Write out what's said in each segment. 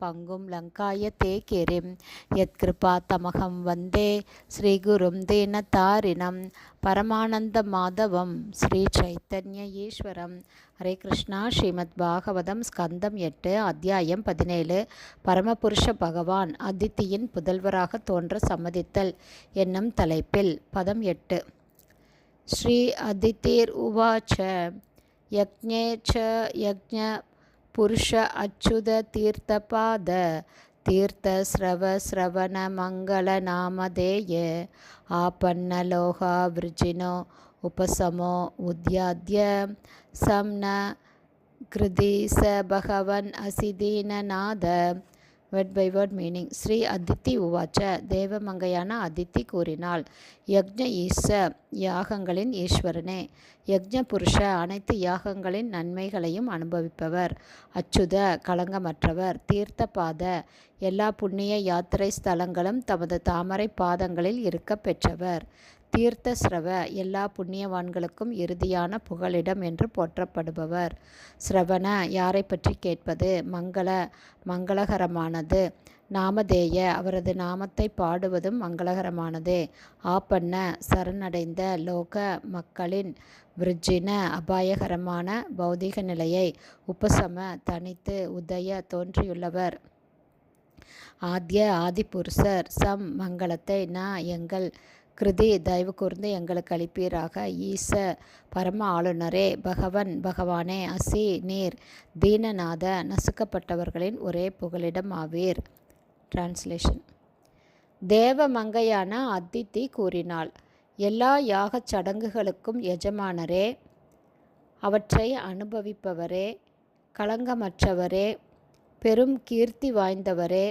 பங்கும் லங்காய தே கிரிம் யத்கிருபா தமகம் வந்தே ஸ்ரீகுரும் தீனதாரிணம் பரமானந்த மாதவம் ஸ்ரீ சைத்தன்ய ஈஸ்வரம். ஹரே கிருஷ்ணா ஸ்ரீமத் பாகவதம் ஸ்கந்தம் எட்டு அத்தியாயம் பதினேழு. பரமபுருஷ பகவான் அதித்தியின் புதல்வராக தோன்ற சம்மதித்தல் என்னும் தலைப்பில் பதம் எட்டு. ஸ்ரீ அதித்திர் உவாச்ச யக்ஞே ச யக்ஞ புருஷ அச்சுத தீர்த்தபாத தீர்த்த ஸ்ரவ ஸ்ரவண மங்கள நாமதேய ஆபன்னலோகா விருஜினோ உபசமோ உத்யாத்ய சம்ன கிருதி ச பகவன் அசிதீனநாத word by word meaning Shri Aditi உவாச்ச. தேவமங்கையான அதித்தி கூறினாள். யக்ஞ ஈச யாகங்களின் ஈஸ்வரனே. யக்ஞ புருஷ அனைத்து யாகங்களின் நன்மைகளையும் அனுபவிப்பவர். அச்சுத களங்கமற்றவர். தீர்த்த பாத எல்லா புண்ணிய யாத்திரை ஸ்தலங்களும் தமது தாமரை பாதங்களில் இருக்க பெற்றவர். தீர்த்த ஸ்ரவ எல்லா புண்ணியவான்களுக்கும் இறுதியான புகலிடம் என்று போற்றப்படுபவர். ஸ்ரவண யாரை பற்றி கேட்பது? மங்கள மங்களகரமானது. நாமதேய அவரது நாமத்தை பாடுவதும் மங்களகரமானதே. ஆப்பண்ண சரணடைந்த லோக மக்களின் விருஜின அபாயகரமான பௌதிக நிலையை உபசம தனித்து உதய தோன்றியுள்ளவர். ஆத்ய ஆதிபுருஷர் சம் மங்களத்தை ந எங்கள் கிருதி தயவு கூர்ந்து எங்களுக்கு அளிப்பீராக. ஈச பரம ஆளுநரே பகவன் பகவானே அசி நீர் தீனநாத நசுக்கப்பட்டவர்களின் ஒரே புகலிடம் ஆவீர். டிரான்ஸ்லேஷன் தேவ மங்கையான அதித்தி கூறினாள் எல்லா யாகச் சடங்குகளுக்கும் எஜமானரே அவற்றை அனுபவிப்பவரே களங்கமற்றவரே பெரும் கீர்த்தி வாய்ந்தவரே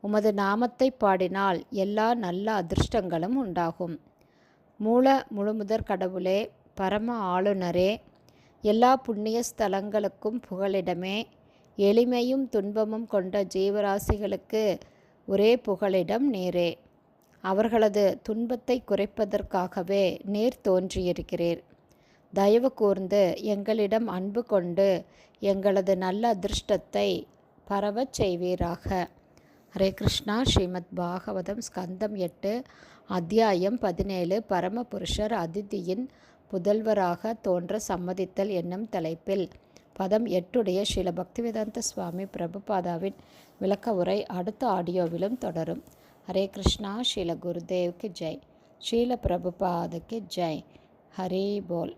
உமது நாமத்தை பாடினால் எல்லா நல்ல அதிர்ஷ்டங்களும் உண்டாகும். மூல முழுமுதற் கடவுளே பரம ஆளுநரே எல்லா புண்ணிய ஸ்தலங்களுக்கும் புகழிடமே எளிமையும் துன்பமும் கொண்ட ஜீவராசிகளுக்கு ஒரே புகழிடம் நீரே. அவர்களது துன்பத்தை குறைப்பதற்காகவே நீர் தோன்றியிருக்கிறீர். தயவு கூர்ந்து எங்களிடம் அன்பு கொண்டு எங்களது நல்ல அதிர்ஷ்டத்தை பரவச் செய்வீராக. ஹரே கிருஷ்ணா. ஸ்ரீமத் பாகவதம் ஸ்கந்தம் எட்டு அத்தியாயம் பதினேழு. பரமபுருஷர் அதிதியின் புதல்வராக தோன்ற சம்மதித்தல் என்னும் தலைப்பில். பதம் எட்டுடைய ஸ்ரீல பக்திவேதாந்த சுவாமி பிரபுபாதாவின் விளக்க உரை அடுத்த ஆடியோவிலும் தொடரும். ஹரே கிருஷ்ணா. ஸ்ரீல குருதேவ்க்கு ஜெய். ஸ்ரீல பிரபுபாதுக்கு ஜெய். ஹரி போல்.